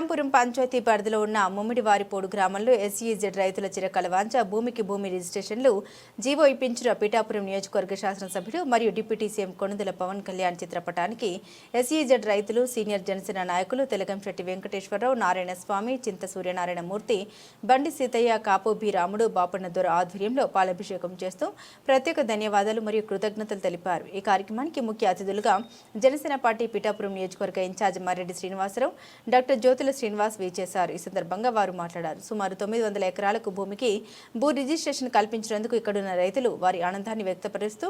శ్రీరాంపురం పంచాయతీ పరిధిలో ఉన్న ముమ్మిడివారిపోడు గ్రామంలో ఎస్ఈజెడ్ రైతుల చిరకాల వాంచ భూమికి భూమి రిజిస్ట్రేషన్లు జీవో ఇప్పించిన పిఠాపురం నియోజకవర్గ శాసనసభ్యుడు మరియు డిప్యూటీ సీఎం కొనుదల పవన్ కళ్యాణ్ చిత్రపటానికి ఎస్ఈజెడ్ రైతులు సీనియర్ జనసేన నాయకులు తెలగంశెట్టి వెంకటేశ్వరరావు నారాయణ స్వామి చింత సూర్యనారాయణ మూర్తి బండి సీతయ్య కాపు బి రాముడు బాపన్న దొర ఆధ్వర్యంలో పాలాభిషేకం చేస్తూ ప్రత్యేక ధన్యవాదాలు మరియు కృతజ్ఞతలు తెలిపారు. ఈ కార్యక్రమానికి ముఖ్య అతిథులుగా జనసేన పార్టీ పిఠాపురం నియోజకవర్గ in charge Mareddy Srinivasarao doctor Jyothula Srinivas చేశారు ఈ సందర్భంగా వారు మాట్లాడారు. సుమారు తొమ్మిది వందల ఎకరాలకు భూమికి భూ రిజిస్ట్రేషన్ కల్పించినందుకు ఇక్కడున్న రైతులు వారి ఆనందాన్ని వ్యక్తపరుస్తూ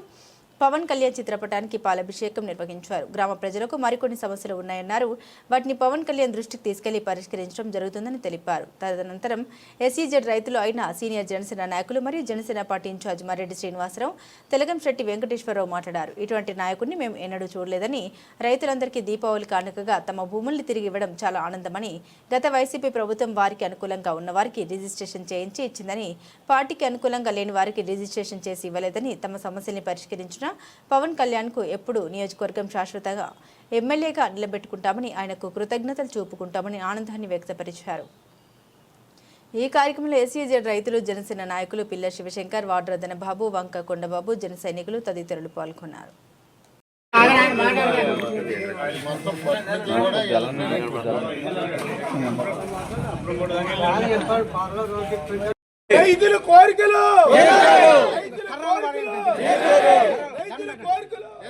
పవన్ కళ్యాణ్ చిత్రపటానికి పాలాభిషేకం నిర్వహించారు. గ్రామ ప్రజలకు మరికొన్ని సమస్యలు ఉన్నాయన్నారు. వాటిని పవన్ కళ్యాణ్ దృష్టికి తీసుకెళ్ళి పరిష్కరించడం జరుగుతుందని తెలిపారు. తదనంతరం ఎస్ఈజెడ్ రైతులు అయిన సీనియర్ జనసేన నాయకులు మరియు Janasena party in charge Marreddy Srinivasarao Telagamsetti Venkateswararao మాట్లాడారు. ఇటువంటి నాయకుడిని మేము ఎన్నడూ చూడలేదని రైతులందరికీ దీపావళి కానుకగా తమ భూముల్ని తిరిగి ఇవ్వడం చాలా ఆనందమని గత వైసీపీ ప్రభుత్వం వారికి అనుకూలంగా ఉన్న వారికి రిజిస్ట్రేషన్ చేయించి ఇచ్చిందని పార్టీకి అనుకూలంగా లేని వారికి రిజిస్ట్రేషన్ చేసి ఇవ్వలేదని తమ సమస్యల్ని పరిష్కరించిన పవన్ కళ్యాణ్కు ఎప్పుడు నియోజకవర్గం శాశ్వతగా ఎమ్మెల్యేగా నిలబెట్టుకుంటామని ఆయనకు కృతజ్ఞతలు చూపుకుంటామని ఆనందాన్ని వ్యక్తపరిచారు. ఈ కార్యక్రమంలో ఎస్ఈజెడ్ రైతులు జనసేన నాయకులు పిల్ల శివశంకర్ వాడ్రదన బాబు వంక కొండబాబు జన సైనికులు తదితరులు పాల్గొన్నారు. రైతుల కోరికలు!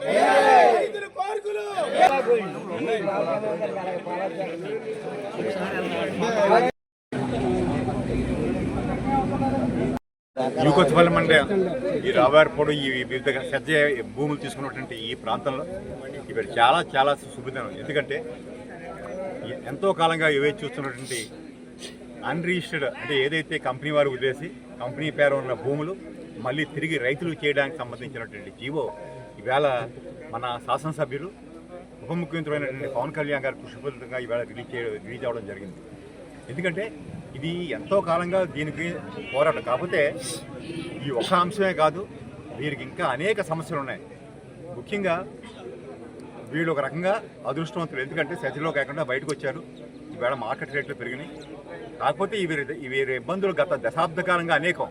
రైతుల కోరికలు. రైతుల కోరికలు ఈ రావారిపోడు ఈ వివిధ సజ్జ భూములు తీసుకున్నటువంటి ఈ ప్రాంతంలో ఇక్కడ చాలా చాలా సుభిదం ఎందుకంటే ఎంతో కాలంగా ఇవే చూస్తున్నటువంటి అన్రిజిస్టర్డ్ అంటే ఏదైతే కంపెనీ వారు వదిలేసి కంపెనీ పేరు ఉన్న భూములు మళ్ళీ తిరిగి రైతులు చేయడానికి సంబంధించినటువంటి జీవో ఈవేళ మన శాసనసభ్యులు ఉప ముఖ్యమంత్రి పవన్ కళ్యాణ్ గారు కృషిఫలితంగా ఈవేళ రిలీజ్ చేయడం రిలీజ్ అవ్వడం జరిగింది. ఎందుకంటే ఇది ఎంతో కాలంగా దీనికి పోరాటం. కాకపోతే ఈ ఒక అంశమే కాదు వీరికి ఇంకా అనేక సమస్యలు ఉన్నాయి. ముఖ్యంగా వీళ్ళు ఒక రకంగా అదృష్టవంతులు. ఎందుకంటే సతిలో కాకుండా బయటకు వచ్చారు. ఈవేళ మార్కెట్ రేట్లు పెరిగినాయి. కాకపోతే వీరి వీరి ఇబ్బందులు గత దశాబ్ద కాలంగా అనేకం.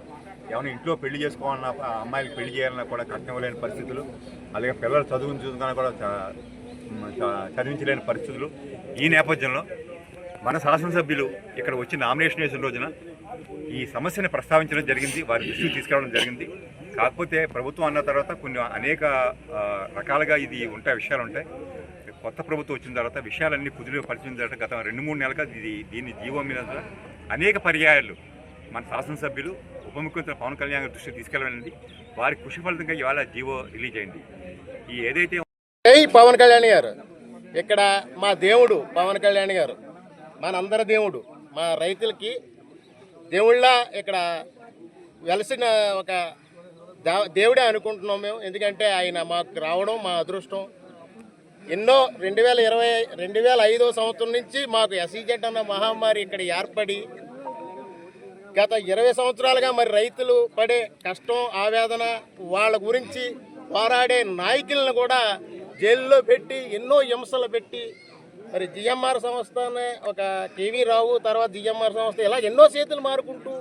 ఏమైనా ఇంట్లో పెళ్ళి చేసుకోవాలన్నా అమ్మాయిలకు పెళ్ళి చేయాలన్నా కూడా కష్టం లేని పరిస్థితులు అలాగే పిల్లలు చదువు చూసుకున్నా కూడా చ- చ- చదివించలేని పరిస్థితులు. ఈ నేపథ్యంలో మన శాసనసభ్యులు ఇక్కడ వచ్చి నామినేషన్ వేసిన రోజున ఈ సమస్యను ప్రస్తావించడం జరిగింది వారి దృష్టికి తీసుకురావడం జరిగింది. కాకపోతే ప్రభుత్వం అన్న తర్వాత కొన్ని అనేక రకాలుగా ఇది ఉంటాయి విషయాలు ఉంటాయి. కొత్త ప్రభుత్వం వచ్చిన తర్వాత విషయాలన్నీ కుదిరి పరిచయం తర్వాత గత రెండు మూడు నెలలుగా ఇది దీన్ని జీవో మీద అనేక పర్యాయాలు మన శాసనసభ్యులు ఉప ముఖ్యమంత్రి పవన్ కళ్యాణ్ గారి దృష్టికి తీసుకెళ్ళండి వారి కృషి ఫలితంగా ఇవాళ జీవో రిలీజ్ అయింది. ఈ ఏదైతే పవన్ కళ్యాణ్ గారు. ఇక్కడ మా దేవుడు పవన్ కళ్యాణ్ గారు. మనందరి దేవుడు. మా రైతులకి దేవుళ్ళ ఇక్కడ వెలసిన ఒక దేవుడే అనుకుంటున్నాం మేము. ఎందుకంటే ఆయన మాకు రావడం మా అదృష్టం. ఎన్నో రెండు వేల ఇరవై రెండు వేల ఐదో సంవత్సరం నుంచి మాకు ఎస్ఈజెడ్ అన్న మహమ్మారి ఇక్కడ ఏర్పడి గత ఇరవై సంవత్సరాలుగా మరి రైతులు పడే కష్టం ఆవేదన వాళ్ళ గురించి పోరాడే నాయకులను కూడా జైల్లో పెట్టి ఎన్నో హింసలు పెట్టి మరి జిఎంఆర్ సంస్థనే ఒక కేవీ రావు తర్వాత జిఎంఆర్ సంస్థ ఇలా ఎన్నో చేతులు మారుకుంటూ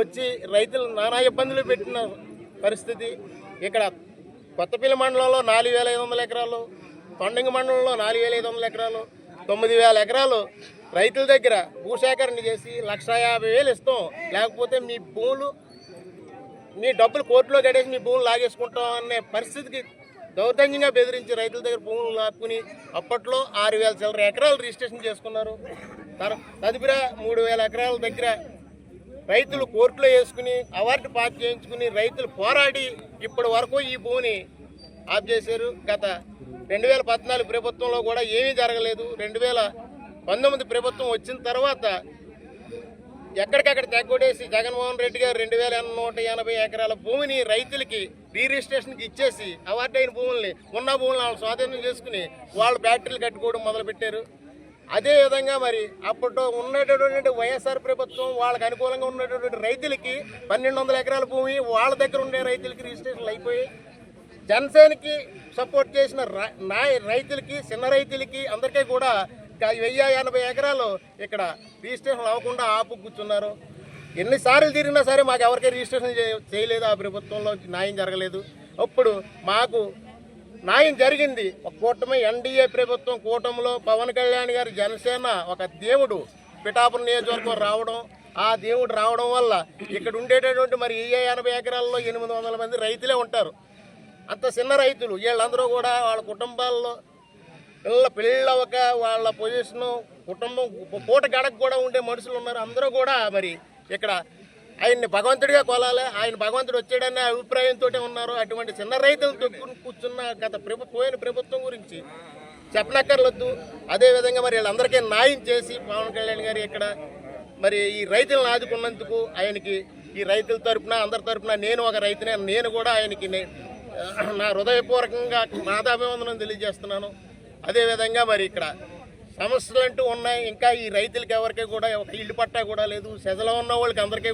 వచ్చి రైతులు నానా ఇబ్బందులు పెట్టిన పరిస్థితి. ఇక్కడ కొత్తపల్లి మండలంలో నాలుగు వేల ఐదు వందల ఎకరాలు తొండంగి మండలంలో నాలుగు వేల ఐదు వందల ఎకరాలు తొమ్మిది వేల ఎకరాలు రైతుల దగ్గర భూసేకరణ చేసి లక్ష యాభై వేలు ఇస్తాం. లేకపోతే మీ భూములు మీ డబ్బులు కోర్టులో గడేసి మీ భూములు లాగేసుకుంటాం అనే పరిస్థితికి దౌర్జన్యంగా బెదిరించి రైతుల దగ్గర భూములు లాక్కుని అప్పట్లో ఆరు వేల చిల్లర ఎకరాలు రిజిస్ట్రేషన్ చేసుకున్నారు. తర్ తదుపరి మూడు వేల ఎకరాల దగ్గర రైతులు కోర్టులో వేసుకుని అవార్డు పాస్ చేయించుకుని రైతులు పోరాడి ఇప్పటి వరకు ఈ భూమిని ఆఫ్ చేశారు. గత రెండు వేల పద్నాలుగు ప్రభుత్వంలో కూడా ఏమీ జరగలేదు. రెండు వేల పంతొమ్మిది ప్రభుత్వం వచ్చిన తర్వాత ఎక్కడికక్కడ తెగ్గొడేసి జగన్మోహన్ రెడ్డి గారు రెండు వేల నూట ఎనభై ఎకరాల భూమిని రైతులకి రిజిస్ట్రేషన్కి ఇచ్చేసి అవార్డు అయిన భూముల్ని ఉన్న భూములను వాళ్ళు స్వాధీనం చేసుకుని వాళ్ళు బ్యాటరీలు కట్టుకోవడం మొదలుపెట్టారు. అదే విధంగా మరి అప్పట్లో ఉన్నటువంటి వైఎస్ఆర్ ప్రభుత్వం వాళ్ళకి అనుకూలంగా ఉన్నటువంటి రైతులకి పన్నెండు వందల ఎకరాల భూమి వాళ్ళ దగ్గర ఉండే రైతులకి రిజిస్ట్రేషన్లు అయిపోయి జనసేనకి సపోర్ట్ చేసిన రైతులకి చిన్న రైతులకి అందరికీ కూడా వెయ్యి ఎనభై ఎకరాలు ఇక్కడ రిజిస్ట్రేషన్ అవ్వకుండా ఆపు కూర్చున్నారు. ఎన్నిసార్లు తిరిగినా సరే మాకు ఎవరికీ రిజిస్ట్రేషన్ చేయ- చేయలేదు. ఆ ప్రభుత్వంలో న్యాయం జరగలేదు. అప్పుడు మాకు న్యాయం జరిగింది. ఒక కూటమి ఎన్డీఏ ప్రభుత్వం కూటమిలో పవన్ కళ్యాణ్ గారి జనసేన ఒక దేవుడు పిఠాపురం నియోజకవర్గం రావడం. ఆ దేవుడు రావడం వల్ల ఇక్కడ ఉండేటటువంటి మరి ఏ ఎనభై ఎకరాల్లో ఎనిమిది వందల మంది రైతులే ఉంటారు. అంత చిన్న రైతులు. వీళ్ళందరూ కూడా వాళ్ళ కుటుంబాల్లో పిల్ల పిల్లవక వాళ్ళ పొజిషను కుటుంబం పూట గడకు కూడా ఉండే మనుషులు ఉన్నారు. అందరూ కూడా మరి ఇక్కడ ఆయన్ని భగవంతుడిగా కొలాలి. ఆయన భగవంతుడు వచ్చాడనే అభిప్రాయంతో ఉన్నారు. అటువంటి చిన్న రైతులు తొక్కుని కూర్చున్న గత ప్రభు పోయిన ప్రభుత్వం గురించి చెప్పనక్కర్లొద్దు. అదేవిధంగా మరి వీళ్ళందరికీ న్యాయం చేసి పవన్ కళ్యాణ్ గారు ఇక్కడ మరి ఈ రైతులను ఆదుకున్నందుకు ఆయనకి ఈ రైతుల తరఫున అందరి తరఫున నేను ఒక రైతునే నేను కూడా ఆయనకి నా హృదయపూర్వకంగా నాదాభివందనం తెలియజేస్తున్నాను. అదేవిధంగా మరి ఇక్కడ సమస్యలు అంటూ ఉన్నాయి. ఇంకా ఈ రైతులకు ఎవరికి కూడా ఒక ఇల్లు పట్టా కూడా లేదు. సెజలో ఉన్న వాళ్ళకి అందరికీ